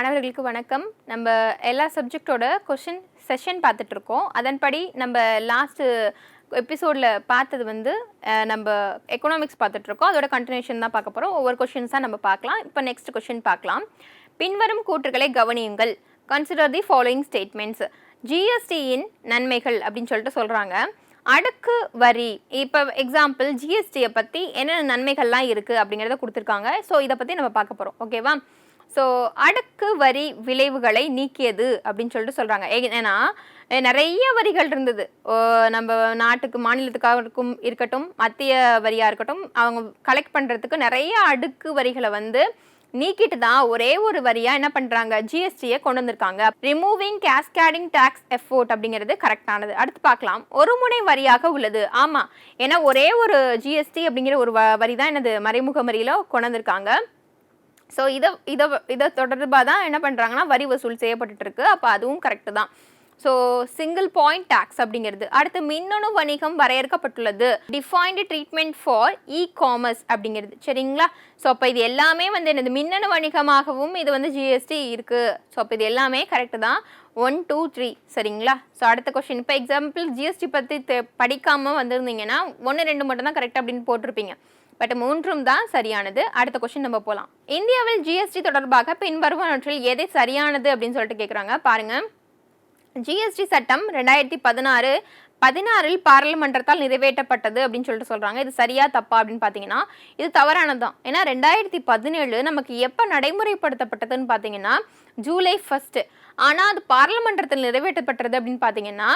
மாணவர்களுக்கு வணக்கம். நம்ம எல்லா சப்ஜெக்டோட கொஷின் செஷன் பார்த்துட்ருக்கோம். அதன்படி நம்ம லாஸ்ட்டு எபிசோடில் பார்த்தது வந்து நம்ம எக்கனாமிக்ஸ் பார்த்துட்ருக்கோம். அதோட கண்டினியூஷன் தான் பார்க்க போகிறோம் ஒவ்வொரு கொஷின்ஸாக நம்ம பார்க்கலாம். இப்போ நெக்ஸ்ட் கொஷின் பார்க்கலாம். பின்வரும் கூற்றுகளை கவனியுங்கள். கன்சிடர் தி ஃபாலோயிங் ஸ்டேட்மெண்ட்ஸ் ஜிஎஸ்டியின் நன்மைகள் அப்படின்னு சொல்லிட்டு சொல்கிறாங்க அடுக்கு வரி. இப்போ எக்ஸாம்பிள் ஜிஎஸ்டியை பற்றி என்னென்ன நன்மைகள்லாம் இருக்குது அப்படிங்கிறத கொடுத்துருக்காங்க. ஸோ இதை பற்றி நம்ம பார்க்க போகிறோம் ஓகேவா ஸோ அடுக்கு வரி விளைவுகளை நீக்கியது அப்படின்னு சொல்லிட்டு சொல்கிறாங்க ஏன்னா நிறைய வரிகள் இருந்தது. ஓ, நம்ம நாட்டுக்கு மாநிலத்துக்காக இருக்கும் இருக்கட்டும் மத்திய வரியாக இருக்கட்டும் அவங்க கலெக்ட் பண்ணுறதுக்கு நிறைய அடுக்கு வரிகளை வந்து நீக்கிட்டு தான் ஒரே ஒரு வரியாக என்ன பண்ணுறாங்க ஜிஎஸ்டியை கொண்டு வந்திருக்காங்க. ரிமூவிங் கேஸ்கேடிங் டேக்ஸ் எஃபோர்ட் அப்படிங்கிறது கரெக்டானது அடுத்து பார்க்கலாம். ஒரு முனை வரியாக உள்ளது. ஆமாம் ஏன்னா ஒரே ஒரு ஜிஎஸ்டி அப்படிங்கிற ஒரு வ- வரி தான் என்னது? மறைமுக வரியில கொண்டு வந்திருக்காங்க. ஸோ இதை இதை இதை தொடர்பாக தான் என்ன பண்ணுறாங்கன்னா வரி வசூல் செய்யப்பட்டுட்டு இருக்கு அப்போ அதுவும் கரெக்டு தான். ஸோ சிங்கிள் பாயிண்ட் டேக்ஸ் அப்படிங்கிறது. அடுத்து மின்னணு வணிகம் வரையறுக்கப்பட்டுள்ளது. Defined treatment for e commerce அப்படிங்கிறது. சரிங்களா? ஸோ அப்போ இது எல்லாமே வந்து என்னது? மின்னணு வணிகமாகவும் இது வந்து ஜிஎஸ்டி இருக்குது ஸோ அப்போ இது எல்லாமே கரெக்டு தான். ஒன் டூ த்ரீ சரிங்களா? ஸோ அடுத்த கொஸ்டின் இப்போ எக்ஸாம்பிள் ஜிஎஸ்டி பற்றி படிக்காமல் வந்திருந்தீங்கன்னா ஒன்று ரெண்டு மட்டும் தான் கரெக்ட் அப்படின்னு போட்டிருப்பீங்க. பட் மூன்றும் தான் சரியானது. அடுத்த கொஸ்டின் நம்ம போகலாம் இந்தியாவில் ஜிஎஸ்டி தொடர்பாக பின்வருவனவற்றில் எதை சரியானது அப்படின்னு சொல்லிட்டு கேட்குறாங்க பாருங்க. ஜிஎஸ்டி சட்டம் ரெண்டாயிரத்தி பதினாறு பதினாறில் பாராளுமன்றத்தால் நிறைவேற்றப்பட்டது அப்படின்னு சொல்லிட்டு சொல்கிறாங்க இது சரியா தப்பா அப்படின்னு பார்த்தீங்கன்னா இது தவறானது தான் ஏன்னா ரெண்டாயிரத்தி பதினேழு நமக்கு எப்போ நடைமுறைப்படுத்தப்பட்டதுன்னு பார்த்தீங்கன்னா ஜூலை ஃபஸ்ட்டு ஆனால் அது பாராளுமன்றத்தில் நிறைவேற்றப்பட்டது அப்படின்னு பார்த்தீங்கன்னா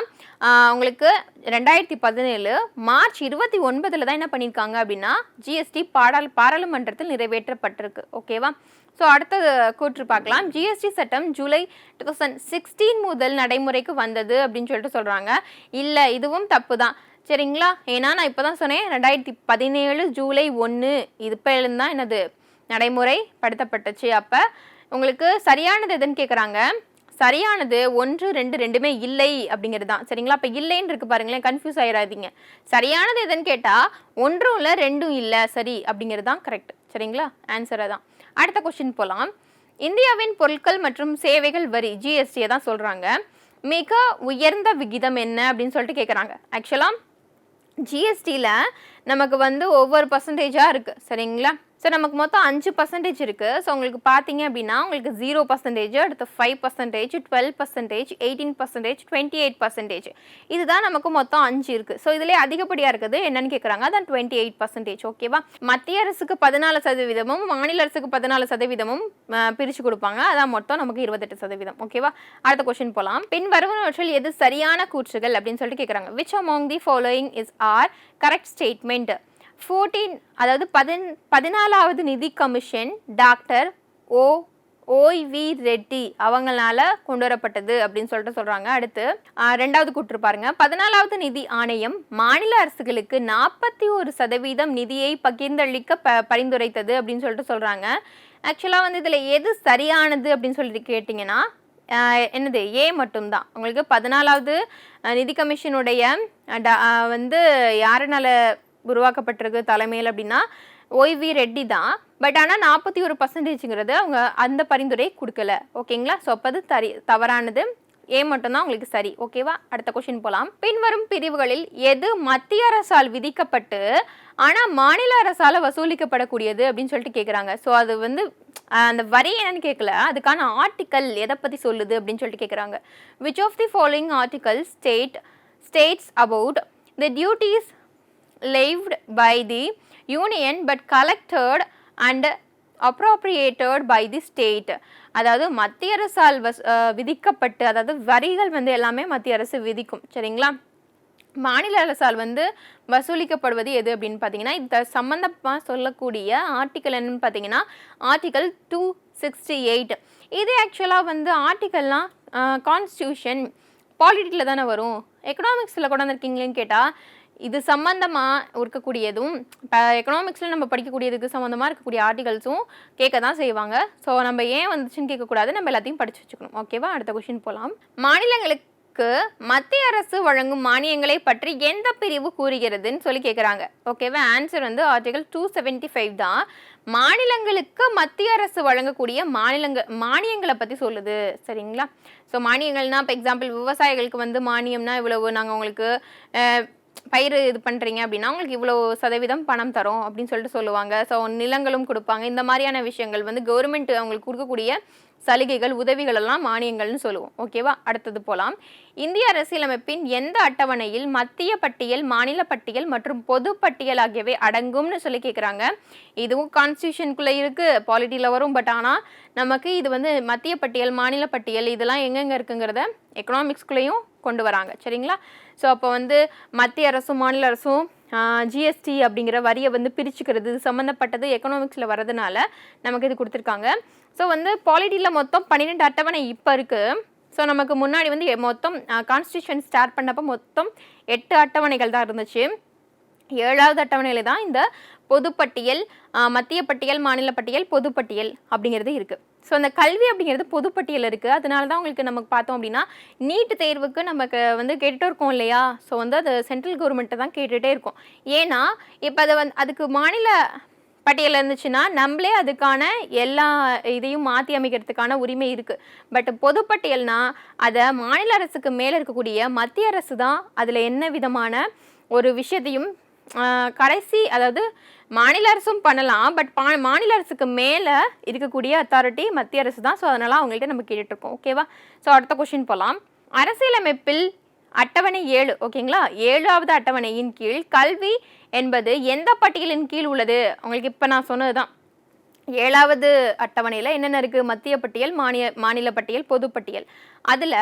உங்களுக்கு ரெண்டாயிரத்தி பதினேழு மார்ச் இருபத்தி ஒன்பதில் தான் என்ன பண்ணியிருக்காங்க அப்படின்னா ஜிஎஸ்டி பாடாள் பாராளுமன்றத்தில் நிறைவேற்றப்பட்டிருக்கு. ஓகேவா? ஸோ அடுத்த கூற்று பார்க்கலாம். ஜிஎஸ்டி சட்டம் ஜூலை டூ தௌசண்ட் சிக்ஸ்டீன் முதல் நடைமுறைக்கு வந்தது அப்படின்னு சொல்லிட்டு சொல்கிறாங்க இல்லை இதுவும் தப்பு தான் சரிங்களா? ஏன்னா நான் இப்போ தான் சொன்னேன் ரெண்டாயிரத்தி பதினேழு ஜூலை ஒன்று இது இப்போ தான் என்னது நடைமுறைப்படுத்தப்பட்டுச்சு அப்போ உங்களுக்கு சரியானது எதுன்னு கேட்குறாங்க சரியானது ஒன்று ரெண்டு ரெண்டுமே இல்லை அப்படிங்கிறது தான். சரிங்களா? அப்போ இல்லைன்னு இருக்கு பாருங்களேன் கன்ஃபியூஸ் ஆயிடாதீங்க சரியானது எதுன்னு கேட்டால் ஒன்றும் இல்லை ரெண்டும் இல்லை சரி அப்படிங்கிறது தான் கரெக்ட் சரிங்களா? ஆன்சரை தான் அடுத்த கொஸ்டின் போகலாம் இந்தியாவின் பொருட்கள் மற்றும் சேவைகள் வரி ஜிஎஸ்டியை தான் சொல்கிறாங்க மிக உயர்ந்த விகிதம் என்ன அப்படின்னு சொல்லிட்டு கேட்குறாங்க ஆக்சுவலாக ஜிஎஸ்டியில் நமக்கு வந்து ஒவ்வொரு பர்சன்டேஜாக இருக்குது சரிங்களா? ஸோ நமக்கு மொத்தம் அஞ்சு பர்சன்டேஜ் இருக்குது ஸோ உங்களுக்கு பார்த்தீங்க அப்படின்னா உங்களுக்கு ஜீரோ பர்சன்டேஜ் அடுத்து five percentage twelve percentage eighteen percentage twenty eight percentage இதுதான் நமக்கு மொத்தம் அஞ்சு இருக்குது ஸோ இதிலே அதிகப்படியாக இருக்குது. என்னன்னு கேட்குறாங்க அதான் டுவெண்ட்டி எயிட் பர்சன்டேஜ் ஓகேவா மத்திய அரசுக்கு பதினாலு சதவீதமும் மாநில அரசுக்கு பதினாலு சதவீதமும் பிரித்து கொடுப்பாங்க. அதான் மொத்தம் நமக்கு இருபத்தெட்டு சதவீதம் ஓகேவா அடுத்த கொஸ்டின் போகலாம் பின் வருவனவற்றில் எது சரியான கூற்றுகள் அப்படின்னு சொல்லிட்டு கேட்குறாங்க which among the following is are correct statement fourteen அதாவது பதின் பதினாலாவது நிதி கமிஷன் டாக்டர் ஓ ஓய்வி ரெட்டி அவங்களால கொண்டு வரப்பட்டது அப்படின்னு சொல்லிட்டு சொல்றாங்க. அடுத்து ரெண்டாவது கூற்று பாருங்க. பதினாலாவது நிதி ஆணையம் மாநில அரசுகளுக்கு நாற்பத்தி ஒரு சதவீதம் நிதியை பகிர்ந்தளிக்க ப பரிந்துரைத்தது அப்படின்னு சொல்லிட்டு சொல்றாங்க. ஆக்சுவலாக வந்து இதில் எது சரியானது அப்படின்னு சொல்லிட்டு கேட்டிங்கன்னா என்னது ஏ மட்டும்தான். உங்களுக்கு பதினாலாவது நிதி கமிஷனுடைய வந்து யாருனால உருவாக்கப்பட்டிருக்கு தலைமையில் அப்படின்னா ஓய்வி ரெட்டி தான். பட் ஆனால் நாற்பத்தி ஒரு பர்சன்டேஜுங்கிறது அவங்க அந்த பரிந்துரை கொடுக்கல. ஓகேங்களா? ஸோ அப்போ அது தரி தவறானது. ஏ மட்டும்தான் உங்களுக்கு சரி. ஓகேவா? அடுத்த கொஷின் போகலாம் பின்வரும் பிரிவுகளில் எது மத்திய அரசால் விதிக்கப்பட்டு ஆனால் மாநில அரசால் வசூலிக்கப்படக்கூடியது அப்படின்னு சொல்லிட்டு கேட்குறாங்க ஸோ அது வந்து அந்த வரி என்னன்னு கேட்கல அதுக்கான ஆர்டிக்கல் எதை பற்றி சொல்லுது அப்படின்னு சொல்லிட்டு கேட்குறாங்க which of the following article state states about the duties levied by the union but collected and appropriated by the state அதாவது மத்திய அரசால் வஸ் விதிக்கப்பட்டு அதாவது வரிகள் வந்து எல்லாமே மத்திய அரசு விதிக்கும். சரிங்களா? மாநில அரசால் வந்து வசூலிக்கப்படுவது எது அப்படின்னு பார்த்தீங்கன்னா இந்த சம்மந்தமாக சொல்லக்கூடிய ஆர்டிக்கல் என்னன்னு பார்த்தீங்கன்னா ஆர்டிக்கல் டூ சிக்ஸ்டி எயிட் இது ஆக்சுவலாக வந்து ஆர்டிக்கல்லாம் கான்ஸ்டியூஷன் பாலிட்டிக்கில் தானே வரும். எக்கனாமிக்ஸில் கொண்டு வந்திருக்கீங்களேன்னு கேட்டால் இது சம்மந்தமாக இருக்கக்கூடியதும் இப்போ எக்கனாமிக்ஸில் நம்ம படிக்கக்கூடியதுக்கு சம்மந்தமாக இருக்கக்கூடிய ஆர்டிகல்ஸும் கேட்க தான் செய்வாங்க. ஸோ நம்ம ஏன் வந்துச்சுன்னு கேட்கக்கூடாது நம்ம எல்லாத்தையும் படிச்சு வச்சுக்கணும். ஓகேவா அடுத்த கொஷின் போகலாம் மாநிலங்களுக்கு மத்திய அரசு வழங்கும் மானியங்களை பற்றி எந்த பிரிவு கூறுகிறதுன்னு சொல்லி கேட்குறாங்க ஓகேவா ஆன்சர் வந்து ஆர்டிகல் டூ செவன்ட்டி ஃபைவ் தான். மாநிலங்களுக்கு மத்திய அரசு வழங்கக்கூடிய மாநிலங்கள் மானியங்களை பற்றி சொல்லுது. சரிங்களா? ஸோ மானியங்கள்னா இப்போ எக்ஸாம்பிள் விவசாயிகளுக்கு வந்து மானியம்னா இவ்வளவு நாங்கள் உங்களுக்கு பயிர் இது பண்ணுறீங்க அப்படின்னா உங்களுக்கு இவ்வளோ சதவீதம் பணம் தரும் அப்படின்னு சொல்லிட்டு சொல்லுவாங்க. ஸோ நிலங்களும் கொடுப்பாங்க. இந்த மாதிரியான விஷயங்கள் வந்து கவர்மெண்ட் அவங்களுக்கு கொடுக்கக்கூடிய சலுகைகள் உதவிகள் எல்லாம் மானியங்கள்னு சொல்லுவோம். ஓகேவா அடுத்தது போகலாம் இந்திய அரசியலமைப்பின் எந்த அட்டவணையில் மத்திய பட்டியல் மாநில பட்டியல் மற்றும் பொது பட்டியல் ஆகியவை அடங்கும்னு சொல்லி கேட்குறாங்க இதுவும் கான்ஸ்டியூஷனுக்குள்ளே இருக்கு. பாலிட்டியில் வரும். பட் ஆனால் நமக்கு இது வந்து மத்திய பட்டியல் மாநில பட்டியல் இதெல்லாம் எங்கெங்கே இருக்குங்கிறத எக்கனாமிக்ஸ்குள்ளேயும் கொண்டு வராங்க. சரிங்களா? ஸோ அப்போ வந்து மத்திய அரசும் மாநில அரசும் ஜிஎஸ்டி அப்படிங்கிற வரியை வந்து பிரிச்சுக்கிறது இது சம்மந்தப்பட்டது எக்கனாமிக்ஸில் வரதுனால நமக்கு இது கொடுத்துருக்காங்க. ஸோ வந்து பாலிட்டியில் மொத்தம் பன்னிரெண்டு அட்டவணை இப்போ இருக்குது ஸோ நமக்கு முன்னாடி வந்து எ- மொத்தம் கான்ஸ்டியூஷன் ஸ்டார்ட் பண்ணப்போ மொத்தம் எட்டு அட்டவணைகள் தான் இருந்துச்சு. ஏழாவது அட்டவணையில் தான் இந்த பொதுப்பட்டியல் மத்திய பட்டியல் மாநில பட்டியல் பொதுப்பட்டியல் அப்படிங்கிறது இருக்குது ஸோ அந்த கல்வி அப்படிங்கிறது பொதுப்பட்டியல் இருக்குது அதனால தான் உங்களுக்கு நமக்கு பார்த்தோம் அப்படின்னா நீட் தேர்வுக்கு நமக்கு வந்து கேட்டுகிட்டே இருக்கோம் இல்லையா? ஸோ வந்து அது சென்ட்ரல் கவர்மெண்ட்டை தான் கேட்டுகிட்டே இருக்கும். ஏன்னா இப்போ அதை வந்து அதுக்கு மாநில பட்டியல் இருந்துச்சுன்னா நம்மளே அதுக்கான எல்லா இதையும் மாற்றி அமைக்கிறதுக்கான உரிமை இருக்குது பட் பொதுப்பட்டியல்னா அதை மாநில அரசுக்கு மேலே இருக்கக்கூடிய மத்திய அரசு தான் அதில் என்ன விதமான ஒரு விஷயத்தையும் கடைசி அதாவது மாநில அரசும் பண்ணலாம் பட் பா மாநில அரசுக்கு மேலே இருக்கக்கூடிய அத்தாரிட்டி மத்திய அரசு தான். ஸோ அதனால் அவங்கள்ட்ட நம்ம கேட்டுட்ருக்கோம். ஓகேவா ஸோ அடுத்த கொஷின் போகலாம் அரசியலமைப்பில் அட்டவணை ஏழு ஓகேங்களா ஏழாவது அட்டவணையின் கீழ் கல்வி என்பது எந்த பட்டியலின் கீழ் உள்ளது? உங்களுக்கு இப்போ நான் சொன்னது தான் ஏழாவது அட்டவணையில் என்னென்ன இருக்குது மத்திய பட்டியல் மாநில மாநில பட்டியல் பொது பட்டியல். அதில்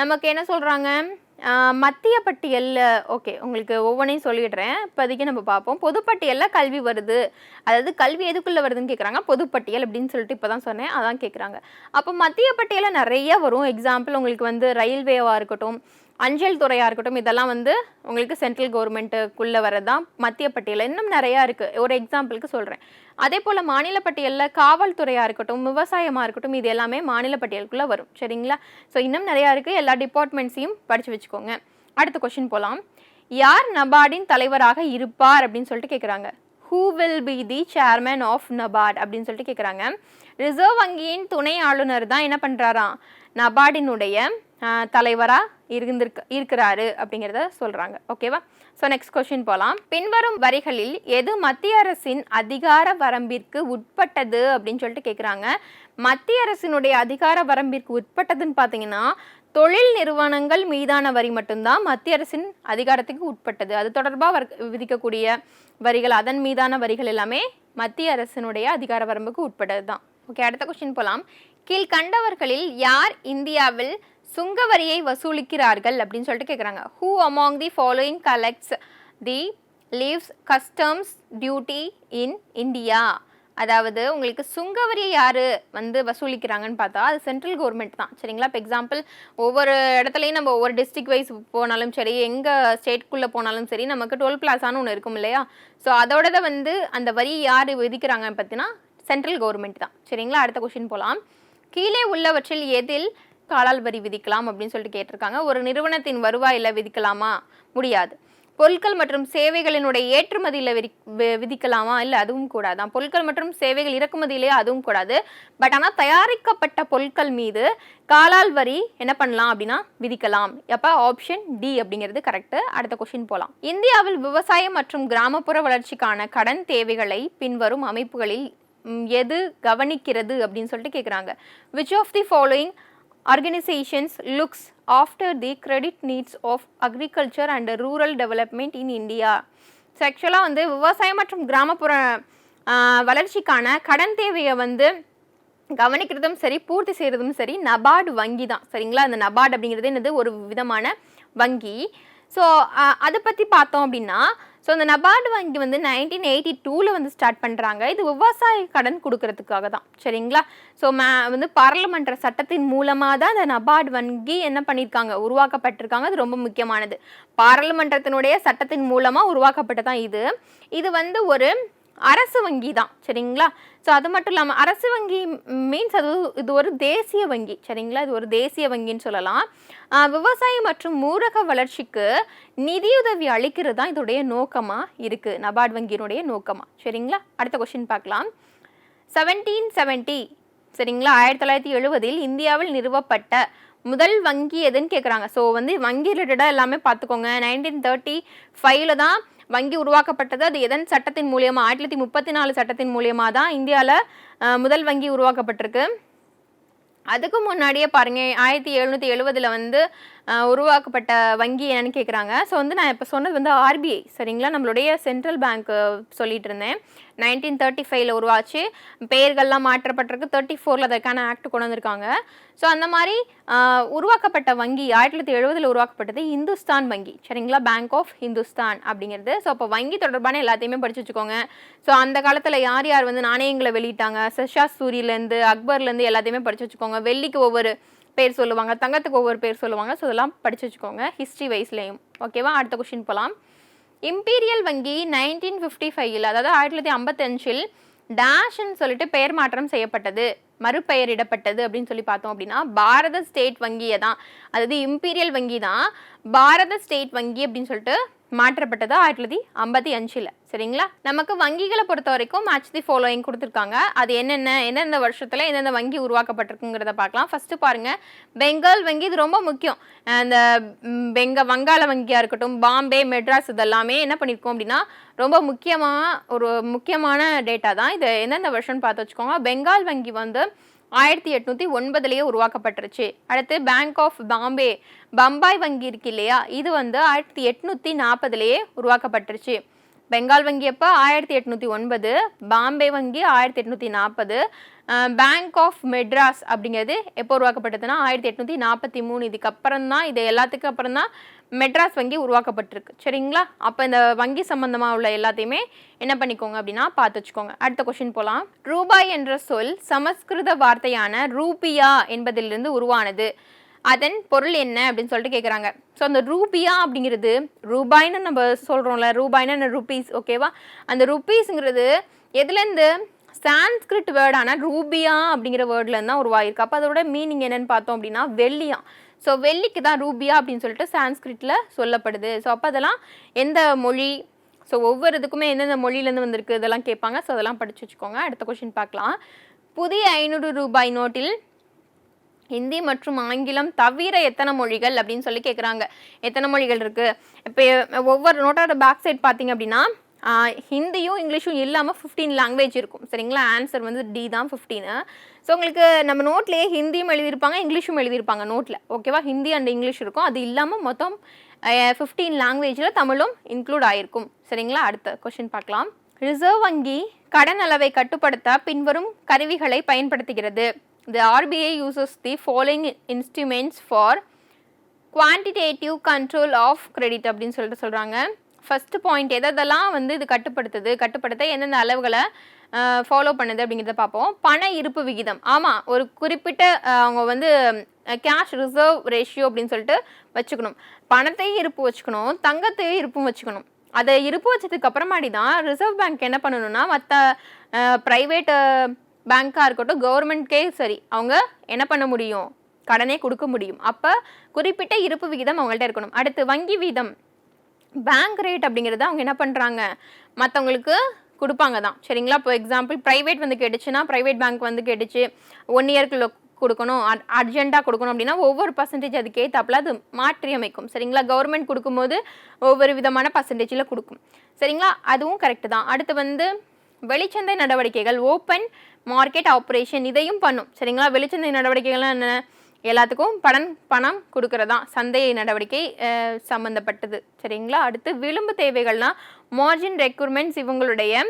நமக்கு என்ன சொல்கிறாங்க மத்திய பட்டியலில் ஓகே உங்களுக்கு ஒவ்வொன்றையும் சொல்லிடுறேன். இப்போதைக்கு நம்ம பார்ப்போம். பொதுப்பட்டியலில் கல்வி வருது. அதாவது கல்வி எதுக்குள்ளே வருதுன்னு கேட்குறாங்க பொதுப்பட்டியல் அப்படின்னு சொல்லிட்டு இப்போ தான் சொன்னேன். அதான் கேட்குறாங்க அப்போ மத்திய பட்டியலில் நிறைய வரும். எக்ஸாம்பிள் உங்களுக்கு வந்து ரயில்வேவாக இருக்கட்டும் அஞ்சல் துறையாக இருக்கட்டும் இதெல்லாம் வந்து உங்களுக்கு சென்ட்ரல் கவர்மெண்ட்டுக்குள்ளே வரதான் மத்திய பட்டியல் இன்னும் நிறையா இருக்குது ஒரு எக்ஸாம்பிளுக்கு சொல்கிறேன் அதே போல் மாநில பட்டியலில் காவல்துறையாக இருக்கட்டும் விவசாயமாக இருக்கட்டும் இது எல்லாமே மாநில பட்டியலுக்குள்ளே வரும். சரிங்களா? ஸோ இன்னும் நிறையா இருக்குது எல்லா டிபார்ட்மெண்ட்ஸையும் படித்து வச்சுக்கோங்க. அடுத்த கொஷின் போகலாம் யார் நபார்டின் தலைவராக இருப்பார் அப்படின்னு சொல்லிட்டு கேட்குறாங்க who will be the chairman of NABARD அப்படின்னு சொல்லிட்டு கேட்குறாங்க ரிசர்வ் வங்கியின் துணை ஆளுநர் தான் என்ன பண்ணுறாராம் நபார்டினுடைய தலைவராக இருந்திருக்க இருக்கிறாரு அப்படிங்கிறத சொல்கிறாங்க ஓகேவா ஸோ நெக்ஸ்ட் கொஷின் போகலாம் பின்வரும் வரிகளில் எது மத்திய அரசின் அதிகார வரம்பிற்கு உட்பட்டது அப்படின்னு சொல்லிட்டு கேட்குறாங்க மத்திய அரசினுடைய அதிகார வரம்பிற்கு உட்பட்டதுன்னு பார்த்தீங்கன்னா தொழில் நிறுவனங்கள் மீதான வரி மட்டும்தான் மத்திய அரசின் அதிகாரத்துக்கு உட்பட்டது. அது தொடர்பாக வர் விதிக்கக்கூடிய வரிகள் அதன் மீதான வரிகள் எல்லாமே மத்திய அரசினுடைய அதிகார வரம்புக்கு உட்பட்டது தான் ஓகே அடுத்த கொஸ்டின் போகலாம் கீழ்கண்டவர்களில் யார் இந்தியாவில் சுங்க வரியை வசூலிக்கிறார்கள் அப்படின்னு சொல்லிட்டு கேட்குறாங்க who among the following collects the levies customs duty in India அதாவது உங்களுக்கு சுங்க வரியை யார் வந்து வசூலிக்கிறாங்கன்னு பார்த்தா அது சென்ட்ரல் கவர்மெண்ட் தான். சரிங்களா? இப்போ எக்ஸாம்பிள் ஒவ்வொரு இடத்துலையும் நம்ம ஒவ்வொரு டிஸ்ட்ரிக் வைஸ் போனாலும் சரி எங்கள் ஸ்டேட்குள்ளே போனாலும் சரி நமக்கு டோல் பிளாசான்னு ஒன்று இருக்கும் இல்லையா? ஸோ அதோட வந்து அந்த வரி யார் விதிக்கிறாங்கன்னு பார்த்தீங்கன்னா சென்ட்ரல் கவர்மெண்ட் தான். சரிங்களா? அடுத்த கொஷின் போகலாம் கீழே உள்ளவற்றில் எதில் காலால் வரி விதிக்கலாம் அப்படின்னு சொல்லிட்டு கேட்டிருக்காங்க. ஒரு நிறுவனத்தின் வருவாயில் விதிக்கலாமா? முடியாது. பொருட்கள் மற்றும் சேவைகளினுடைய ஏற்றுமதியில் விதி வி- விதிக்கலாமா? இல்லை அதுவும் கூடாதான் பொருட்கள் மற்றும் சேவைகள் இறக்குமதியிலே அதுவும் கூடாது. பட் ஆனால் தயாரிக்கப்பட்ட பொருட்கள் மீது காலால் வரி என்ன பண்ணலாம் அப்படின்னா விதிக்கலாம். அப்போ ஆப்ஷன் டி அப்படிங்கிறது கரெக்டு அடுத்த கொஷின் போகலாம் இந்தியாவில் விவசாயம் மற்றும் கிராமப்புற வளர்ச்சிக்கான கடன் தேவைகளை பின்வரும் அமைப்புகளில் எது கவனிக்கிறது அப்படின்னு சொல்லிட்டு கேட்குறாங்க which of the following organisations looks after the credit needs of agriculture and rural development in India. So ஆக்சுவலாக வந்து விவசாயம் மற்றும் கிராமப்புற வளர்ச்சிக்கான கடன் தேவையை வந்து கவனிக்கிறதும் சரி பூர்த்தி செய்கிறதும் சரி நபார்டு வங்கி தான். சரிங்களா? அந்த நபார்டு அப்படிங்கிறது என்னது? ஒரு விதமான வங்கி. ஸோ அதை பற்றி பார்த்தோம் அப்படின்னா ஸோ அந்த நபார்டு வங்கி வந்து நைன்டீன் எயிட்டி டூவில் வந்து ஸ்டார்ட் பண்ணுறாங்க இது விவசாய கடன் கொடுக்கறதுக்காக தான். சரிங்களா? ஸோ மே வந்து பாராளுமன்ற சட்டத்தின் மூலமாக தான் அந்த நபார்டு வங்கி என்ன பண்ணியிருக்காங்க உருவாக்கப்பட்டிருக்காங்க. அது ரொம்ப முக்கியமானது. பாராளுமன்றத்தினுடைய சட்டத்தின் மூலமாக உருவாக்கப்பட்டதான் இது. இது வந்து ஒரு அரசு வங்கி தான் சரிங்களா? ஸோ அது மட்டும் இல்லாமல் அரசு வங்கி மீன்ஸ் அது இது ஒரு தேசிய வங்கி சரிங்களா? இது ஒரு தேசிய வங்கின்னு சொல்லலாம். விவசாயம் மற்றும் ஊரக வளர்ச்சிக்கு நிதியுதவி அளிக்கிறது தான் இதோடைய நோக்கமாக இருக்குது நபார்டு வங்கியினுடைய நோக்கமாக சரிங்களா? அடுத்த கொஷின் பார்க்கலாம். செவன்டீன் செவன்ட்டி சரிங்களா? ஆயிரத்தி தொள்ளாயிரத்தி எழுபதில் இந்தியாவில் நிறுவப்பட்ட முதல் வங்கி எதுன்னு கேட்குறாங்க ஸோ வந்து வங்கி ரிலேட்டடாக எல்லாமே பார்த்துக்கோங்க நைன்டீன் தேர்ட்டி ஃபைவ்ல தான் வங்கி உருவாக்கப்பட்டது. அது எதன் சட்டத்தின் மூலியமாக ஆயிரத்தி தொள்ளாயிரத்தி முப்பத்தி நாலு சட்டத்தின் மூலியமாக தான் இந்தியாவில் முதல் வங்கி உருவாக்கப்பட்டிருக்கு. அதுக்கு முன்னாடியே பாருங்க ஆயிரத்தி எழுநூற்றி எழுபதில் வந்து உருவாக்கப்பட்ட வங்கி என்னன்னு கேட்குறாங்க ஸோ வந்து நான் இப்போ சொன்னது வந்து ஆர்பிஐ சரிங்களா? நம்மளுடைய சென்ட்ரல் பேங்க் சொல்லிட்டு இருந்தேன். நைன்டீன் தேர்ட்டி ஃபைவ்ல உருவாச்சு. பெயர்கள்லாம் மாற்றப்பட்டிருக்கு. தேர்ட்டி ஃபோரில் அதற்கான ஆக்ட் கொண்டு வந்திருக்காங்க. ஸோ அந்த மாதிரி உருவாக்கப்பட்ட வங்கி ஆயிரத்தி தொள்ளாயிரத்தி எழுபதில் உருவாக்கப்பட்டது இந்துஸ்தான் வங்கி சரிங்களா? பேங்க் ஆஃப் ஹிந்துஸ்தான் அப்படிங்கிறது. ஸோ அப்போ வங்கி தொடர்பான எல்லாத்தையுமே படிச்சு வச்சுக்கோங்க. ஸோ அந்த காலத்தில் யார் யார் வந்து நாணயங்களை வெளியிட்டாங்க? சஷா சூரிலேருந்து அக்பர்லேருந்து எல்லாத்தையுமே படிச்சு வச்சுக்கோங்க. வெள்ளிக்கு ஒவ்வொரு பேர் சொல்லுவாங்க தங்கத்துக்கு ஒவ்வொரு பேர் சொல்லுவாங்க. ஸோ இதெல்லாம் படிச்சு வச்சுக்கோங்க ஹிஸ்ட்ரி வைஸ்லேயும் ஓகேவா அடுத்த கொஷின் போகலாம் இம்பீரியல் வங்கி நைன்டீன் ஃபிஃப்டி ஃபைவ்ல அதாவது ஆயிரத்தி தொள்ளாயிரத்தி ஐம்பத்தஞ்சில் டேஷ்ன்னு சொல்லிட்டு பெயர் மாற்றம் செய்யப்பட்டது. மறுபெயரிடப்பட்டது அப்படின்னு சொல்லி பார்த்தோம் அப்படின்னா பாரத ஸ்டேட் வங்கியை தான். அதாவது இம்பீரியல் வங்கி தான் பாரத ஸ்டேட் வங்கி அப்படின்னு சொல்லிட்டு மாற்றப்பட்டது ஆயிரத்தி தொள்ளாயிரத்தி ஐம்பத்தி அஞ்சில். சரிங்களா? நமக்கு வங்கிகளை பொறுத்த வரைக்கும் மேட்ச் தி ஃபாலோயிங் கொடுத்துருக்காங்க. அது என்னென்ன எந்தெந்த வருஷத்தில் எந்தெந்த வங்கி உருவாக்கப்பட்டிருக்குங்கிறத பார்க்கலாம். ஃபஸ்ட்டு பாருங்கள் பெங்கால் வங்கி இது ரொம்ப முக்கியம். அந்த பெங்க வங்காள வங்கியாக இருக்கட்டும் பாம்பே மெட்ராஸ் இதெல்லாமே என்ன பண்ணியிருக்கோம் அப்படின்னா ரொம்ப முக்கியமாக ஒரு முக்கியமான டேட்டா தான் இது. எந்தெந்த வருஷம்னு பார்த்து வச்சுக்கோங்க. பெங்கால் வங்கி வந்து ஆயிரத்தி எட்நூற்றி ஒன்பதுலேயே உருவாக்கப்பட்டுருச்சு. அடுத்து பேங்க் ஆஃப் பாம்பே பம்பாய் வங்கி இருக்கு இல்லையா? இது வந்து ஆயிரத்தி எட்நூற்றி நாற்பதுலேயே உருவாக்கப்பட்டுருச்சு. பெங்கால் வங்கி அப்போ ஆயிரத்தி எட்நூற்றி ஒன்பது பாம்பே வங்கி ஆயிரத்தி எட்நூற்றி நாற்பது பேங்க் ஆஃப் மெட்ராஸ் அப்படிங்கிறது எப்போ உருவாக்கப்பட்டதுன்னா ஆயிரத்தி எட்நூற்றி நாற்பத்தி மூணு. இதுக்கப்புறம் தான் இது எல்லாத்துக்கும் அப்புறம் தான் மெட்ராஸ் வங்கி உருவாக்கப்பட்டிருக்கு. சரிங்களா? அப்போ இந்த வங்கி சம்பந்தமாக உள்ள எல்லாத்தையுமே என்ன பண்ணிக்கோங்க அப்படின்னா பார்த்து வச்சுக்கோங்க. அடுத்த கொஷின் போகலாம் ரூபாய் என்ற சொல் சமஸ்கிருத வார்த்தையான ரூபியா என்பதிலிருந்து உருவானது. அதன் பொருள் என்ன அப்படின்னு சொல்லிட்டு கேட்குறாங்க ஸோ அந்த ரூபியா அப்படிங்கிறது ரூபாய்னு நம்ம சொல்கிறோம்ல ரூபாய்னா ருபீஸ் ஓகேவா அந்த ருபீஸுங்கிறது எதுலேருந்து? சான்ஸ்கிரிட் வேர்டான ரூபியா அப்படிங்கிற வேர்ட்லேருந்து தான் உருவாயிருக்கு அப்போ அதோட மீனிங் என்னென்னு பார்த்தோம் அப்படின்னா வெள்ளியா. ஸோ வெள்ளிக்கு தான் ரூபியா அப்படின்னு சொல்லிட்டு சான்ஸ்கிரிட்டில் சொல்லப்படுது. ஸோ அப்போ அதெல்லாம் எந்த மொழி? ஸோ ஒவ்வொரு இதுக்குமே எந்தெந்த மொழியிலேருந்து வந்திருக்கு? இதெல்லாம் கேட்பாங்க. ஸோ அதெல்லாம் படிச்சு வச்சுக்கோங்க. அடுத்த கொஷின் பார்க்கலாம். புதிய ஐநூறு ரூபாய் நோட்டில் ஹிந்தி மற்றும் ஆங்கிலம் தவிர எத்தனை மொழிகள் அப்படின்னு சொல்லி கேட்குறாங்க எத்தனை மொழிகள் இருக்குது இப்போ ஒவ்வொரு நோட்டோட பேக் சைட் பார்த்தீங்க அப்படின்னா ஹிந்தியும் இங்கிலீஷும் இல்லாமல் ஃபிஃப்டீன் லாங்குவேஜ் இருக்கும். சரிங்களா? ஆன்சர் வந்து டி தான் ஃபிஃப்டீனு ஸோ உங்களுக்கு நம்ம நோட்லேயே ஹிந்தியும் எழுதியிருப்பாங்க இங்கிலீஷும் எழுதியிருப்பாங்க நோட்டில் ஓகேவா ஹிந்தி அண்ட் இங்கிலீஷ் இருக்கும். அது இல்லாமல் மொத்தம் ஃபிஃப்டீன் லாங்குவேஜில் தமிழும் இன்க்ளூட் ஆயிருக்கும். சரிங்களா? அடுத்த கொஷின் பார்க்கலாம். ரிசர்வ் வங்கி கடன் அளவை கட்டுப்படுத்த பின்வரும் கருவிகளை பயன்படுத்துகிறது. The RBI uses the following instruments for quantitative control of credit அப்படின்னு சொல்லிட்டு சொல்கிறாங்க ஃபஸ்ட்டு பாயிண்ட் எதெல்லாம் வந்து இது கட்டுப்படுத்துது கட்டுப்படுத்த எந்தெந்த அளவுகளை ஃபாலோ பண்ணுது அப்படிங்கிறத பார்ப்போம். பண இருப்பு விகிதம். ஆமாம் ஒரு குறிப்பிட்ட அவங்க வந்து கேஷ் ரிசர்வ் ரேஷியோ அப்படின்னு சொல்லிட்டு வச்சுக்கணும். பணத்தையும் இருப்பு வச்சுக்கணும் தங்கத்தையும் இருப்பும் வச்சுக்கணும். அதை இருப்பு வச்சதுக்கு அப்புறமாடி தான் ரிசர்வ் பேங்க் என்ன பண்ணணும்னா மற்ற ப்ரைவேட்டு பேங்க்காக இருக்கட்டும் கவர்மெண்ட்கே சரி அவங்க என்ன பண்ண முடியும்? கடனே கொடுக்க முடியும். அப்போ குறிப்பிட்ட இருப்பு விகிதம் அவங்கள்ட்ட இருக்கணும். அடுத்து வங்கி வீதம் பேங்க் ரேட் அப்படிங்கிறத அவங்க என்ன பண்ணுறாங்க மற்றவங்களுக்கு கொடுப்பாங்க தான். சரிங்களா? இப்போ எக்ஸாம்பிள் ப்ரைவேட் வந்து கேட்டுச்சுன்னா ப்ரைவேட் பேங்க் வந்து கேட்டுச்சு ஒன் இயர்க்குள்ள கொடுக்கணும் அர்ஜென்ட்டாக கொடுக்கணும் அப்படின்னா ஒவ்வொரு பர்சன்டேஜ் அதுக்கு ஏற்றாப்புல அது மாற்றி அமைக்கும் சரிங்களா? கவர்மெண்ட் கொடுக்கும்போது ஒவ்வொரு விதமான பர்சன்டேஜில் கொடுக்கும். சரிங்களா? அதுவும் கரெக்டு தான். அடுத்து வந்து வெளிச்சந்தை நடவடிக்கைகள் ஓப்பன் மார்க்கெட் ஆப்ரேஷன் இதையும் பண்ணும். சரிங்களா? வெளிச்சந்தை நடவடிக்கைகள்லாம் என்ன? எல்லாத்துக்கும் பணம் பணம் கொடுக்கறதா? சந்தை நடவடிக்கை சம்மந்தப்பட்டது சரிங்களா? அடுத்து விளிம்பு தேவைகள்னா மார்ஜின் ரெக்யூர்மெண்ட்ஸ் இவங்களுடைய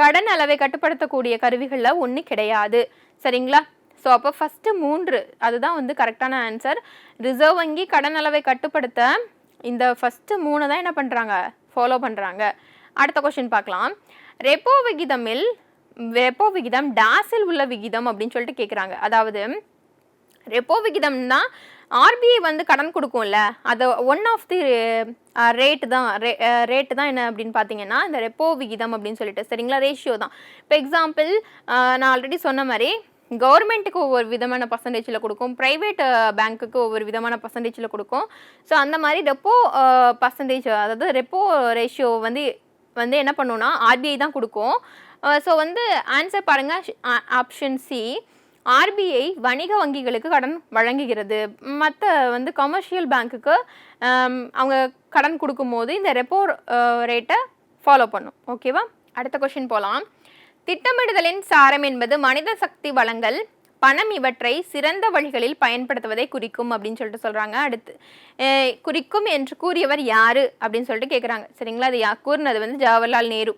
கடன் அளவை கட்டுப்படுத்தக்கூடிய கருவிகளில் ஒன்று கிடையாது. சரிங்களா? ஸோ அப்போ ஃபஸ்ட்டு மூன்று. அதுதான் வந்து கரெக்டான ஆன்சர் ரிசர்வ் வங்கி கடன் அளவை கட்டுப்படுத்த இந்த ஃபஸ்ட்டு மூணு தான் என்ன பண்ணுறாங்க ஃபாலோ பண்ணுறாங்க அடுத்த கொஷின் பார்க்கலாம். ரெப்போ விகிதமில் ரெப்போ விகிதம் டாஸில் உள்ள விகிதம் அப்படின்னு சொல்லிட்டு கேட்குறாங்க அதாவது ரெப்போ விகிதம் தான் ஆர்பிஐ வந்து கடன் கொடுக்கும்ல அது ஒன் ஆஃப் தி ரேட்டு தான் ரே ரேட்டு தான் என்ன அப்படின்னு பார்த்தீங்கன்னா இந்த ரெப்போ விகிதம் அப்படின்னு சொல்லிட்டு சரிங்களா? ரேஷியோ தான். இப்போ எக்ஸாம்பிள் நான் ஆல்ரெடி சொன்ன மாதிரி கவர்மெண்ட்டுக்கு ஒவ்வொரு விதமான பர்சன்டேஜில் கொடுக்கும் ப்ரைவேட் பேங்க்குக்கு ஒவ்வொரு விதமான பர்சன்டேஜில் கொடுக்கும். ஸோ அந்த மாதிரி ரெப்போ பர்சன்டேஜ் அதாவது ரெப்போ ரேஷியோ வந்து வந்து என்ன பண்ணுன்னா ஆர்பிஐ தான் கொடுக்கும். ஸோ வந்து ஆன்சர் பாருங்கள் ஆப்ஷன் சி ஆர்பிஐ வணிக வங்கிகளுக்கு கடன் வழங்குகிறது. மற்ற வந்து கமர்ஷியல் பேங்க்குக்கு அவங்க கடன் கொடுக்கும்போது இந்த ரெப்போ ரேட்டை ஃபாலோ பண்ணும். ஓகேவா அடுத்த கொஷின் போகலாம் திட்டமிடுதலின் சாரம் என்பது மனித சக்தி வளங்கள் பணம் இவற்றை சிறந்த வழிகளில் பயன்படுத்துவதை குறிக்கும் அப்படின்னு சொல்லிட்டு சொல்கிறாங்க அடுத்து குறிக்கும் என்று கூறியவர் யாரு? அப்படின்னு சொல்லிட்டு கேட்குறாங்க சரிங்களா? அது யா கூறினது வந்து ஜவஹர்லால் நேரு.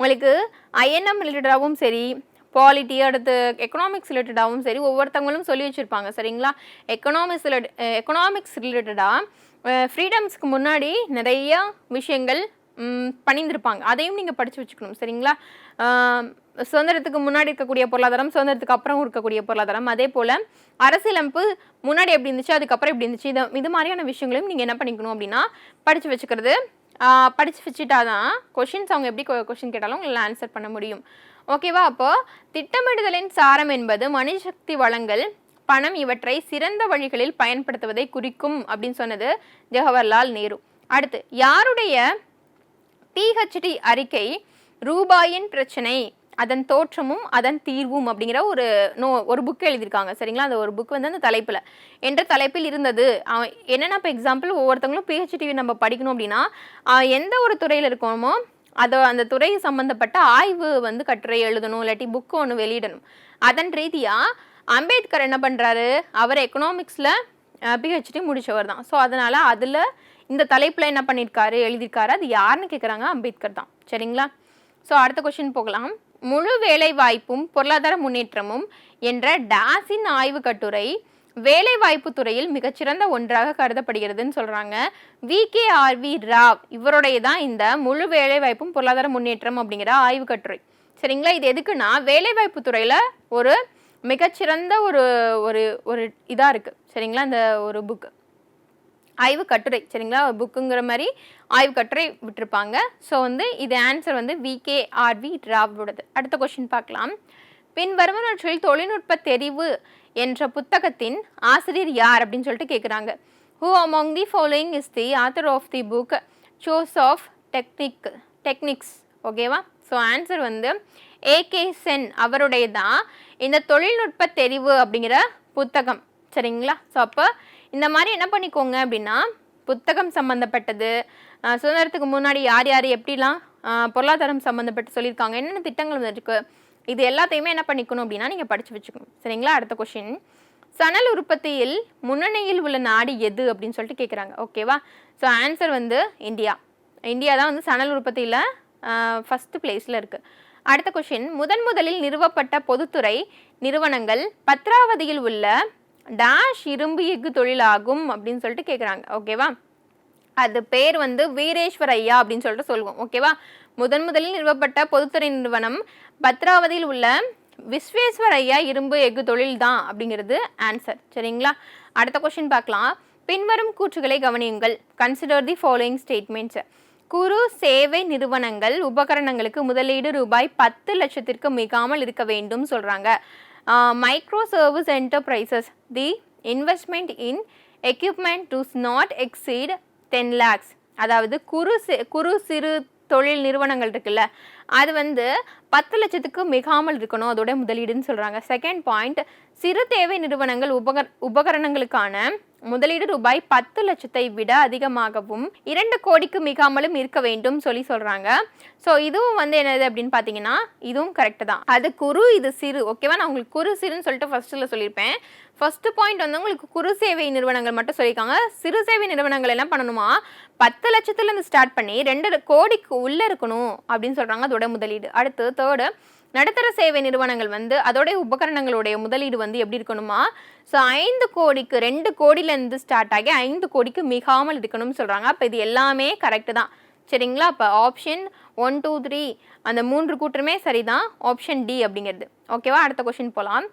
உங்களுக்கு ஐஎன்எம் ரிலேட்டடாகவும் சரி பாலிட்டி அடுத்து எக்கனாமிக்ஸ் ரிலேட்டடாகவும் சரி ஒவ்வொருத்தவங்களும் சொல்லி வச்சுருப்பாங்க. சரிங்களா? எக்கனாமிக்ஸ் எக்கனாமிக்ஸ் ரிலேட்டடாக ஃப்ரீடம்ஸ்க்கு முன்னாடி நிறைய விஷயங்கள் பண்ணியிருந்திருப்பாங்க அதையும் நீங்கள் படித்து வச்சுக்கணும் சரிங்களா? சுதந்திரத்துக்கு முன்னாடி இருக்கக்கூடிய பொருளாதாரம் சுதந்திரத்துக்கு அப்புறம் இருக்கக்கூடிய பொருளாதாரம். அதே போல் அரசியலமைப்பு முன்னாடி எப்படி இருந்துச்சு அதுக்கப்புறம் எப்படி இருந்துச்சு இது இது மாதிரியான விஷயங்களையும் நீங்கள் என்ன பண்ணிக்கணும் அப்படின்னா படித்து வச்சுக்கிறது. படித்து வச்சுட்டா தான் கொஷின்ஸ் அவங்க எப்படி கொஷின் கேட்டாலும் உங்களால் ஆன்சர் பண்ண முடியும். ஓகேவா அப்போது திட்டமிடுதலின் சாரம் என்பது மனிதசக்தி வளங்கள் பணம் இவற்றை சிறந்த வழிகளில் பயன்படுத்துவதை குறிக்கும் அப்படின்னு சொன்னது ஜவஹர்லால் நேரு. அடுத்து யாருடைய பிஹெச்டி அறிக்கை ரூபாயின் பிரச்சனை அதன் தோற்றமும் அதன் தீர்வும் அப்படிங்கிற ஒரு நோ ஒரு புக் எழுதியிருக்காங்க. சரிங்களா? அந்த ஒரு புக் வந்து அந்த தலைப்பில். என்ற தலைப்பில் இருந்தது. அவன் என்னென்ன இப்போ எக்ஸாம்பிள் ஒவ்வொருத்தங்களும் பிஹெச்டி நம்ம படிக்கணும் அப்படின்னா எந்த ஒரு துறையில் இருக்கணுமோ அதை அந்த துறை சம்மந்தப்பட்ட ஆய்வு வந்து கட்டுரை எழுதணும் இல்லாட்டி புக்கு ஒன்று வெளியிடணும். அதன் ரீதியாக அம்பேத்கர் என்ன பண்ணுறாரு அவர் எக்கனாமிக்ஸில் பிஹெச்டி முடித்தவர் தான். ஸோ அதனால் அதில் இந்த தலைப்பில் என்ன பண்ணியிருக்காரு எழுதியிருக்காரு அது யாருன்னு கேட்குறாங்க அம்பேத்கர் தான். சரிங்களா? ஸோ அடுத்த கொஷின் போகலாம். முழு வேலை வாய்ப்பும் பொருளாதார முன்னேற்றமும் என்ற டாஸின் ஆய்வு கட்டுரை வேலை வாய்ப்பு துறையில் மிகச்சிறந்த ஒன்றாக கருதப்படுகிறதுன்னு சொல்கிறாங்க விகேஆர்வி ராவ். இவருடைய தான் இந்த முழு வேலை வாய்ப்பும் பொருளாதார முன்னேற்றம் அப்படிங்கிற ஆய்வு கட்டுரை. சரிங்களா? இது எதுக்குன்னா வேலைவாய்ப்பு துறையில் ஒரு மிகச்சிறந்த ஒரு ஒரு ஒரு இதாக இருக்குது சரிங்களா? இந்த ஒரு புக்கு ஆய்வு கட்டுரை சரிங்களா? புக்குங்கிற மாதிரி ஆய்வு கட்டுரை விட்டுருப்பாங்க. ஸோ வந்து இது ஆன்சர் வந்து விகேஆர்வி ராவோடது அடுத்த கொஷின் பார்க்கலாம். பின் வருவனவற்றில் தொழில்நுட்ப தெரிவு என்ற புத்தகத்தின் ஆசிரியர் யார் அப்படின்னு சொல்லிட்டு கேட்குறாங்க who among the following is the author of the book choice of technique techniques ஓகேவா ஸோ ஆன்சர் வந்து ஏகே சென் அவருடைய தான் இந்த தொழில்நுட்ப தெரிவு அப்படிங்கிற புத்தகம் சரிங்களா? ஸோ அப்போ இந்த மாதிரி என்ன பண்ணிக்கோங்க அப்படின்னா புத்தகம் சம்மந்தப்பட்டது சுதந்திரத்துக்கு முன்னாடி யார் யார் எப்படிலாம் பொருளாதாரம் சம்மந்தப்பட்டு சொல்லியிருக்காங்க என்னென்ன திட்டங்கள் இருக்கு இது எல்லாத்தையுமே என்ன பண்ணிக்கணும் அப்படின்னா நீங்கள் படித்து வச்சுக்கணும். சரிங்களா? அடுத்த கொஷின் சணல் உற்பத்தியில் முன்னணியில் உள்ள நாடு எது அப்படின்னு சொல்லிட்டு கேட்குறாங்க ஓகேவா ஸோ ஆன்சர் வந்து இந்தியா. இந்தியா தான் வந்து சணல் உற்பத்தியில் ஃபஸ்ட்டு பிளேஸில் இருக்குது அடுத்த கொஷின் முதன் முதலில் நிறுவப்பட்ட பொதுத்துறை நிறுவனங்கள் பத்ராவதியில் உள்ள டேஷ் இரும்பு எஃகு தொழிலாகும் அப்படின்னு சொல்லிட்டு கேட்குறாங்க ஓகேவா அது பேர் வந்து வீரேஸ்வர் ஐயா அப்படின்னு சொல்லிட்டு சொல்லுவோம். ஓகேவா முதன் முதலில் நிறுவப்பட்ட பொதுத்துறை நிறுவனம் பத்ராவதியில் உள்ள விஸ்வேஸ்வர் ஐயா இரும்பு எஃகு தொழில் தான் அப்படிங்கிறது ஆன்சர் சரிங்களா? அடுத்த கொஸ்டின் பார்க்கலாம். பின்வரும் கூற்றுகளை கவனியுங்கள். கன்சிடர் தி ஃபாலோயிங் ஸ்டேட்மெண்ட்ஸ் குறு சேவை நிறுவனங்கள் உபகரணங்களுக்கு முதலீடு ரூபாய் பத்து லட்சத்திற்கு மிகாமல் இருக்க வேண்டும் சொல்கிறாங்க micro service enterprises the investment in equipment does not exceed ten lakhs அதாவது குறு குறு சிறு தொழில் நிறுவனங்கள் இருக்குல்ல அது வந்து பத்து லட்சத்துக்கு மிகாமல் இருக்கணும் அதோட முதலீடுன்னு சொல்கிறாங்க செகண்ட் பாயிண்ட் சிறு தேவை நிறுவனங்கள் உபகர உபகரணங்களுக்கான முதலீடு ரூபாய் பத்து லட்சத்தை விட அதிகமாகவும் இரண்டு கோடிக்கு மிகாமலும் இருக்க வேண்டும் சொல்லி சொல்கிறாங்க ஸோ இதுவும் வந்து என்னது அப்படின்னு பார்த்தீங்கன்னா இதுவும் கரெக்டு தான். அது குறு இது சிறு. ஓகேவா நான் உங்களுக்கு குறு சிறுன்னு சொல்லிட்டு ஃபர்ஸ்ட்டில் சொல்லியிருப்பேன். ஃபஸ்ட்டு பாயிண்ட் வந்து உங்களுக்கு குறு சேவை நிறுவனங்கள் மட்டும் சொல்லியிருக்காங்க. சிறு சேவை நிறுவனங்கள் என்ன பண்ணணுமா? பத்து லட்சத்துலேருந்து ஸ்டார்ட் பண்ணி ரெண்டு கோடிக்கு உள்ளே இருக்கணும் அப்படின்னு சொல்கிறாங்க அதோட முதலீடு. அடுத்து தேர்டு நடுத்தர சேவை நிறுவனங்கள் வந்து அதோடைய உபகரணங்களுடைய முதலீடு வந்து எப்படி இருக்கணுமா? ஸோ ஐந்து கோடிக்கு ரெண்டு கோடியிலேருந்து ஸ்டார்ட் ஆகி ஐந்து கோடிக்கு மிகாமல் இருக்கணும்னு சொல்கிறாங்க அப்போ இது எல்லாமே கரெக்டு தான். சரிங்களா? அப்போ ஆப்ஷன் ஒன் டூ த்ரீ அந்த மூன்று கூற்றுமே சரிதான். ஆப்ஷன் டி அப்படிங்கிறது. ஓகேவா அடுத்த கொஷின் போகலாம்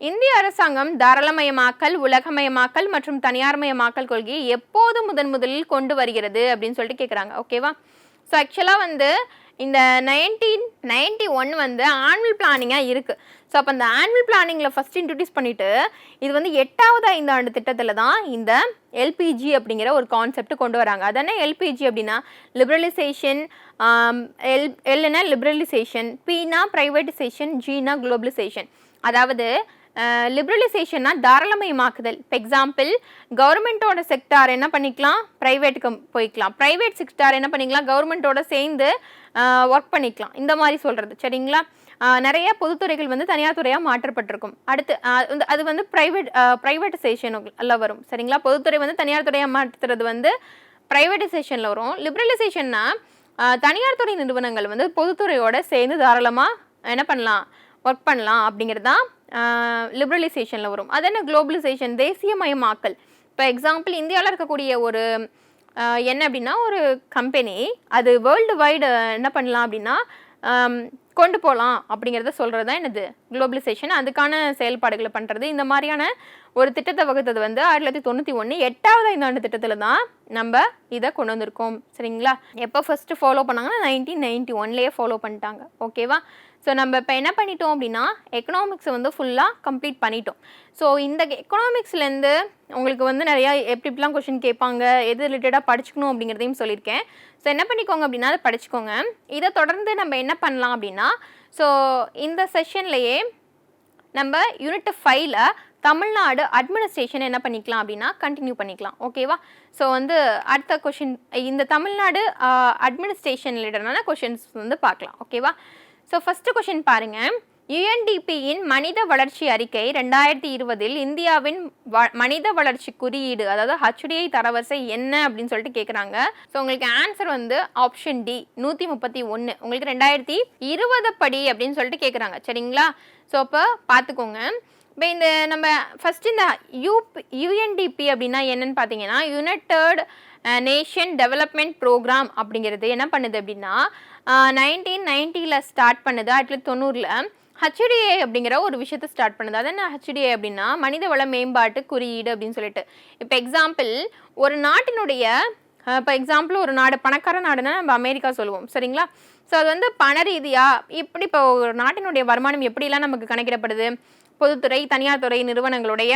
இந்திய அரசாங்கம் தாராளமயமாக்கல் உலகமயமாக்கல் மற்றும் தனியார்மயமாக்கல் கொள்கையை எப்போது முதன் முதலில் கொண்டு வருகிறது அப்படின்னு சொல்லிட்டு கேட்குறாங்க ஓகேவா ஸோ ஆக்சுவலாக வந்து இந்த நைன்டீன் நைன்டி ஒன் வந்து ஆனுவல் பிளானிங்காக இருக்குது ஸோ அப்போ அந்த ஆனுவல் பிளானிங்கில் ஃபஸ்ட் இன்ட்ரடியூஸ் பண்ணிவிட்டு இது வந்து எட்டாவது ஐந்தாண்டு திட்டத்தில் தான் இந்த எல்பிஜி அப்படிங்கிற ஒரு கான்செப்ட் கொண்டு வராங்க. அதென்ன எல்பிஜி அப்படின்னா லிபரலைசேஷன் எல் எல்னா லிபரலைசேஷன் பினா ப்ரைவேட்டைசேஷன் ஜினா குளோபலைசேஷன் அதாவது லிபரலைசேஷன்னா தாராளமயமாக்குதல். இப்போ எக்ஸாம்பிள் கவர்மெண்ட்டோட செக்டார் என்ன பண்ணிக்கலாம்? ப்ரைவேட்டுக்கு போய்க்கலாம். ப்ரைவேட் செக்டார் என்ன பண்ணிக்கலாம்? கவர்மெண்ட்டோட சேர்ந்து ஒர்க் பண்ணிக்கலாம். இந்த மாதிரி சொல்கிறது சரிங்களா? நிறைய பொதுத்துறைகள் வந்து தனியார் துறையாக மாற்றப்பட்டிருக்கும். அடுத்து வந்து அது வந்து ப்ரைவேட் ப்ரைவேட்டைசேஷனில் வரும். சரிங்களா? பொதுத்துறை வந்து தனியார் துறையாக மாற்றுறது வந்து ப்ரைவேட்டைசேஷனில் வரும். லிபரலைசேஷன்னா தனியார் துறை நிறுவனங்கள் வந்து பொதுத்துறையோட சேர்ந்து தாராளமாக என்ன பண்ணலாம்? ஒர்க் பண்ணலாம் அப்படிங்கிறது தான் லிபரலைசேஷனில் வரும். அது என்ன? குளோபலைசேஷன் தேசியமயமாக்கல். இப்போ எக்ஸாம்பிள் இந்தியாவில் இருக்கக்கூடிய ஒரு என்ன அப்படின்னா ஒரு கம்பெனி அது வேர்ல்டு வைடு என்ன பண்ணலாம் அப்படின்னா கொண்டு போகலாம் அப்படிங்கிறத சொல்கிறது தான் என்னது? குளோபலைசேஷன் அதுக்கான செயல்பாடுகளை பண்ணுறது இந்த மாதிரியான ஒரு திட்டத்தை வகுத்தது வந்து ஆயிரத்தி தொள்ளாயிரத்தி தொண்ணூற்றி ஒன்று எட்டாவது ஐந்தாண்டு திட்டத்தில் தான் நம்ம இதை கொண்டு வந்திருக்கோம். சரிங்களா? எப்போ ஃபஸ்ட்டு ஃபாலோ பண்ணாங்கன்னா நைன்டீன் நைன்ட்டி ஒன்லேயே ஃபாலோ பண்ணிட்டாங்க. ஓகேவா ஸோ நம்ம இப்போ என்ன பண்ணிட்டோம் அப்படின்னா எக்கனாமிக்ஸை வந்து ஃபுல்லாக கம்ப்ளீட் பண்ணிட்டோம். ஸோ இந்த எக்கனாமிக்ஸ்லேருந்து உங்களுக்கு வந்து நிறையா எப்படி இப்படிலாம் கொஷின் கேட்பாங்க எது ரிலேட்டடாக படிச்சுக்கணும் அப்படிங்கிறதையும் சொல்லியிருக்கேன். ஸோ என்ன பண்ணிக்கோங்க அப்படின்னா அதை படிச்சுக்கோங்க. இதை தொடர்ந்து நம்ம என்ன பண்ணலாம் அப்படின்னா ஸோ இந்த செஷன்லேயே நம்ம யூனிட் ஃபைவ்ல தமிழ்நாடு அட்மினிஸ்ட்ரேஷன் என்ன பண்ணிக்கலாம் அப்படின்னா கண்டினியூ பண்ணிக்கலாம். ஓகேவா ஸோ வந்து அடுத்த கொஷின் இந்த தமிழ்நாடு அட்மினிஸ்ட்ரேஷன் ரிலேட்டடான கொஷின்ஸ் வந்து பார்க்கலாம். ஓகேவா ஸோ ஃபஸ்ட்டு கொஷின் பாருங்கள் யுஎன்டிபியின் மனித வளர்ச்சி அறிக்கை ரெண்டாயிரத்தி இருபதில் இந்தியாவின் வ மனித வளர்ச்சி குறியீடு அதாவது ஹச்டிஐ தரவரிசை என்ன அப்படின்னு சொல்லிட்டு கேட்குறாங்க ஸோ உங்களுக்கு ஆன்சர் வந்து ஆப்ஷன் டி நூற்றி முப்பத்தி ஒன்று உங்களுக்கு ரெண்டாயிரத்தி இருபது படி அப்படின்னு சொல்லிட்டு கேட்குறாங்க சரிங்களா? ஸோ அப்போ பார்த்துக்கோங்க இப்போ இந்த நம்ம ஃபஸ்ட்டு இந்த யூப் யுஎன்டிபி அப்படின்னா என்னன்னு பார்த்தீங்கன்னா யுனைடெட் நேஷன் டெவலப்மெண்ட் ப்ரோக்ராம் அப்படிங்கிறது என்ன பண்ணுது அப்படின்னா நைன்டீன் நைன்ட்டியில் ஸ்டார்ட் பண்ணுது ஆயிரத்தி தொண்ணூறில். ஹச்டிஏ அப்படிங்கிற ஒரு விஷயத்தை ஸ்டார்ட் பண்ணுது. அது என்ன ஹச்டிஏ அப்படின்னா மனித வள மேம்பாட்டு குறியீடு அப்படின்னு சொல்லிட்டு. இப்போ எக்ஸாம்பிள் ஒரு நாட்டினுடைய இப்போ எக்ஸாம்பிள் ஒரு நாடு பணக்கார நாடுனா நம்ம அமெரிக்கா சொல்லுவோம் சரிங்களா? ஸோ அது வந்து பண ரீதியாக இப்படி இப்போ ஒரு நாட்டினுடைய வருமானம் எப்படிலாம் நமக்கு கணக்கிடப்படுது? பொதுத்துறை தனியார் துறை நிறுவனங்களுடைய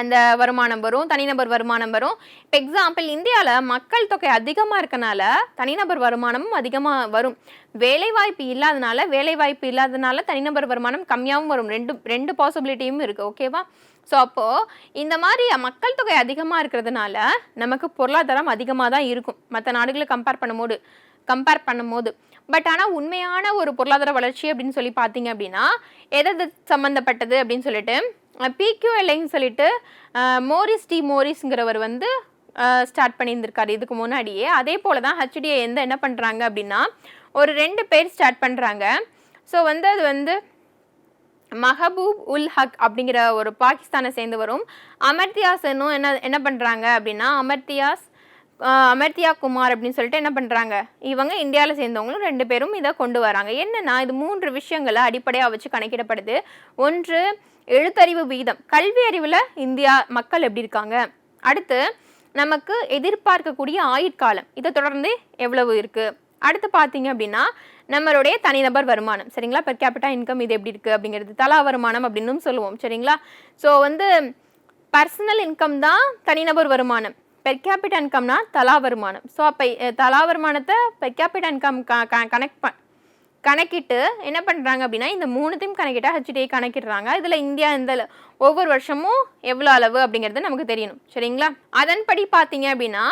அந்த வருமானம் வரும் தனிநபர் வருமானம் வரும். இப்போ எக்ஸாம்பிள் இந்தியாவில் மக்கள் தொகை அதிகமாக இருக்கனால தனிநபர் வருமானமும் அதிகமாக வரும். வேலைவாய்ப்பு இல்லாதனால வேலைவாய்ப்பு இல்லாதனால தனிநபர் வருமானம் கம்மியாகவும் வரும். ரெண்டு ரெண்டு பாசிபிலிட்டியும் இருக்குது ஓகேவா ஸோ அப்போது இந்த மாதிரி மக்கள் தொகை அதிகமாக இருக்கிறதுனால நமக்கு பொருளாதாரம் அதிகமாக தான் இருக்கும். மற்ற நாடுகளை கம்பேர் பண்ணும்போது கம்பேர் பண்ணும்போது. பட் ஆனால் உண்மையான ஒரு பொருளாதார வளர்ச்சி அப்படின்னு சொல்லி பார்த்தீங்க அப்படின்னா எது சம்மந்தப்பட்டது அப்படின்னு சொல்லிட்டு பிக்யூஎல்ஐன்னு சொல்லிட்டு மோரிஸ் டி மோரிஸ்ங்கிறவர் வந்து ஸ்டார்ட் பண்ணியிருந்திருக்காரு இதுக்கு முன்னாடியே. அதே போல் தான் ஹெச்டிஏ எந்த என்ன பண்ணுறாங்க அப்படின்னா ஒரு ரெண்டு பேர் ஸ்டார்ட் பண்ணுறாங்க ஸோ வந்து அது வந்து மஹபூப் உல் ஹக் அப்படிங்கிற ஒரு பாகிஸ்தானை சேர்ந்து வரும் அமர்த்தியாஸ் இன்னும் என்ன என்ன பண்ணுறாங்க அப்படின்னா அமர்த்தியாஸ் அமர்த்தியா குமார் அப்படின்னு சொல்லிட்டு என்ன பண்ணுறாங்க இவங்க இந்தியாவில் சேர்ந்தவங்களும் ரெண்டு பேரும் இதை கொண்டு வராங்க. என்னன்னா இது மூன்று விஷயங்களை அடிப்படையாக வச்சு கணக்கிடப்படுது. ஒன்று எழுத்தறிவு வீதம். கல்வி அறிவில் இந்தியா மக்கள் எப்படி இருக்காங்க? அடுத்து நமக்கு எதிர்பார்க்கக்கூடிய ஆயுட்காலம். இதை தொடர்ந்து எவ்வளவு இருக்குது அடுத்து பார்த்தீங்க அப்படின்னா நம்மளுடைய தனிநபர் வருமானம். சரிங்களா? பெர் கேபிட்டா இன்கம் இது எப்படி இருக்குது அப்படிங்கிறது. தலா வருமானம் அப்படின்னும் சொல்லுவோம். சரிங்களா? ஸோ வந்து பர்சனல் இன்கம் தான் தனிநபர் வருமானம். பெர் கேபிட் இன்கம்னா தலா வருமானம். ஸோ அப்போ தலா வருமானத்தை பெர் கேபிட் இன்கம் கனெக்ட் பண் கணக்கிட்டு என்ன பண்ணுறாங்க அப்படின்னா இந்த மூணுத்தையும் கணக்கிட்டா ஹெச்டிஐ கணக்கிடுறாங்க. இதில் இந்தியா இந்த ஒவ்வொரு வருஷமும் எவ்வளோ அளவு அப்படிங்கிறது நமக்கு தெரியணும். சரிங்களா? அதன்படி பார்த்தீங்க அப்படின்னா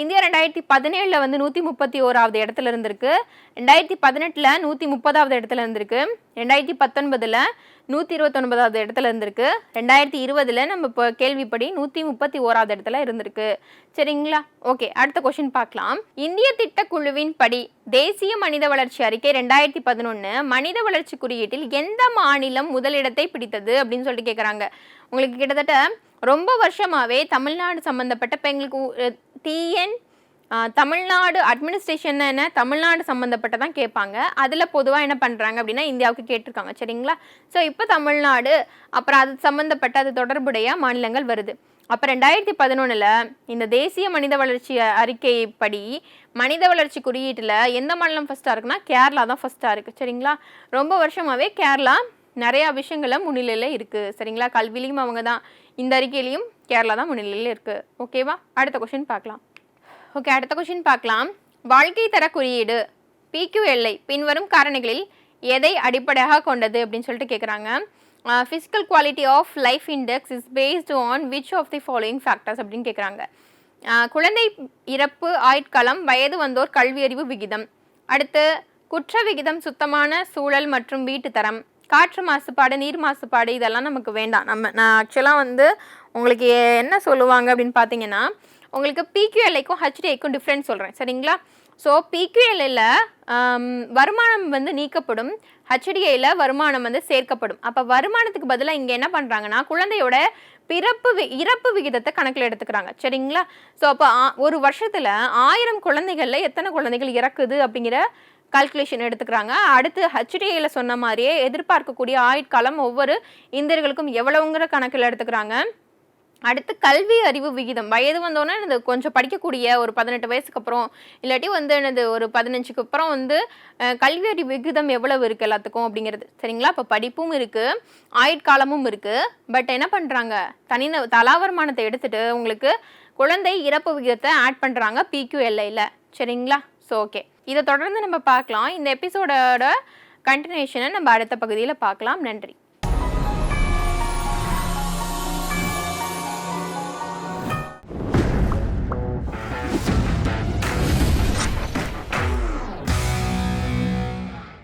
இந்தியா ரெண்டாயிரத்தி பதினேழில் வந்து நூற்றி முப்பத்தி ஓராவது இடத்துல இருந்திருக்கு. ரெண்டாயிரத்தி பதினெட்டில் நூற்றி முப்பதாவது இடத்துல இருந்திருக்கு. ரெண்டாயிரத்தி பத்தொன்பதில் நூற்றி இருபத்தொன்பதாவது இடத்துல இருந்திருக்கு. ரெண்டாயிரத்தி இருபதில் நம்ம இப்போ கேள்விப்படி நூற்றி முப்பத்தி ஓராவது இடத்துல இருந்திருக்கு. சரிங்களா? ஓகே அடுத்த கொஷின் பார்க்கலாம். இந்திய திட்டக்குழுவின் படி தேசிய மனித வளர்ச்சி அறிக்கை ரெண்டாயிரத்தி பதினொன்று மனித வளர்ச்சி குறியீட்டில் எந்த மாநிலம் முதலிடத்தை பிடித்தது அப்படின்னு சொல்லிட்டு கேட்குறாங்க உங்களுக்கு கிட்டத்தட்ட ரொம்ப வருஷமாகவே தமிழ்நாடு சம்மந்தப்பட்ட இப்போ எங்களுக்கு டிஎன் தமிழ்நாடு அட்மினிஸ்ட்ரேஷன் என்ன தமிழ்நாடு சம்மந்தப்பட்ட தான் கேட்பாங்க. அதில் பொதுவாக என்ன பண்ணுறாங்க அப்படின்னா இந்தியாவுக்கு கேட்டிருக்காங்க. சரிங்களா? ஸோ இப்போ தமிழ்நாடு அப்புறம் அது சம்மந்தப்பட்ட அது தொடர்புடைய மாநிலங்கள் வருது. அப்போ ரெண்டாயிரத்தி பதினொன்றில் இந்த தேசிய மனித வளர்ச்சி அறிக்கைப்படி மனித வளர்ச்சி குறியீட்டில் எந்த மாநிலம் ஃபஸ்ட்டாக இருக்குன்னா கேரளா தான் ஃபஸ்ட்டாக இருக்குது சரிங்களா? ரொம்ப வருஷமாகவே கேரளா நிறையா விஷயங்கள முன்னிலையில் இருக்குது சரிங்களா? கல்விலையும் அவங்க தான். இந்த அறிக்கையிலையும் கேரளா தான் முன்னிலையில் இருக்குது ஓகேவா அடுத்த கொஷின் பார்க்கலாம். ஓகே அடுத்த கொஷின் பார்க்கலாம். வாழ்க்கை தர குறியீடு. பிக்யூஎல்ஐ பின்வரும் காரணிகளில் எதை அடிப்படையாக கொண்டது அப்படின்னு சொல்லிட்டு கேட்குறாங்க physical quality of life index is based on which of the following factors அப்படின்னு கேட்குறாங்க குழந்தை இறப்பு ஆயுட்காலம் வயது வந்தோர் கல்வியறிவு விகிதம். அடுத்து குற்ற விகிதம் சுத்தமான சூழல் மற்றும் வீட்டு தரம் காற்று மாசுபாடு நீர் மாசுபாடு இதெல்லாம் நமக்கு வேண்டாம். நம்ம நான் ஆக்சுவலாக வந்து உங்களுக்கு என்ன சொல்லுவாங்க அப்படின்னு பார்த்தீங்கன்னா உங்களுக்கு பிக்யூஎல்ஐக்கும் ஹெச்டிஐக்கும் டிஃப்ரெண்ட் சொல்கிறேன் சரிங்களா? ஸோ பிக்யூஎல்ஐயில் வருமானம் வந்து நீக்கப்படும். ஹெச்டிஐயில் வருமானம் வந்து சேர்க்கப்படும். அப்போ வருமானத்துக்கு பதிலாக இங்கே என்ன பண்ணுறாங்கன்னா குழந்தையோட பிறப்பு வி இறப்பு விகிதத்தை கணக்கில் எடுத்துக்கிறாங்க. சரிங்களா? ஸோ அப்போ ஒரு வருஷத்தில் ஆயிரம் குழந்தைகளில் எத்தனை குழந்தைகள் இறக்குது அப்படிங்கிற கால்குலேஷன் எடுத்துக்கிறாங்க. அடுத்து ஹெச்டிஐயில் சொன்ன மாதிரியே எதிர்பார்க்கக்கூடிய ஆயுட்காலம் ஒவ்வொரு இந்தியர்களுக்கும் எவ்வளவுங்கிற கணக்கில் எடுத்துக்கிறாங்க. அடுத்து கல்வி அறிவு விகிதம். வயது வந்தோன்னே இந்த கொஞ்சம் படிக்கக்கூடிய ஒரு பதினெட்டு வயசுக்கு அப்புறம் இல்லாட்டி வந்து எனது ஒரு பதினஞ்சுக்கு அப்புறம் வந்து கல்வி அறிவு விகிதம் எவ்வளவு இருக்குது எல்லாத்துக்கும் அப்படிங்கிறது. சரிங்களா? இப்போ படிப்பும் இருக்குது ஆயுட்காலமும் இருக்குது பட் என்ன பண்ணுறாங்க தனி தலாவரமானத்தை எடுத்துட்டு உங்களுக்கு குழந்தை இறப்பு விகிதத்தை ஆட் பண்ணுறாங்க பிக்யூஎல்ஐயில் சரிங்களா? ஸோ ஓகே இதை தொடர்ந்து நம்ம பார்க்கலாம். இந்த எபிசோடோட கண்டினியூஷனை நம்ம அடுத்த பகுதியில் பார்க்கலாம். நன்றி.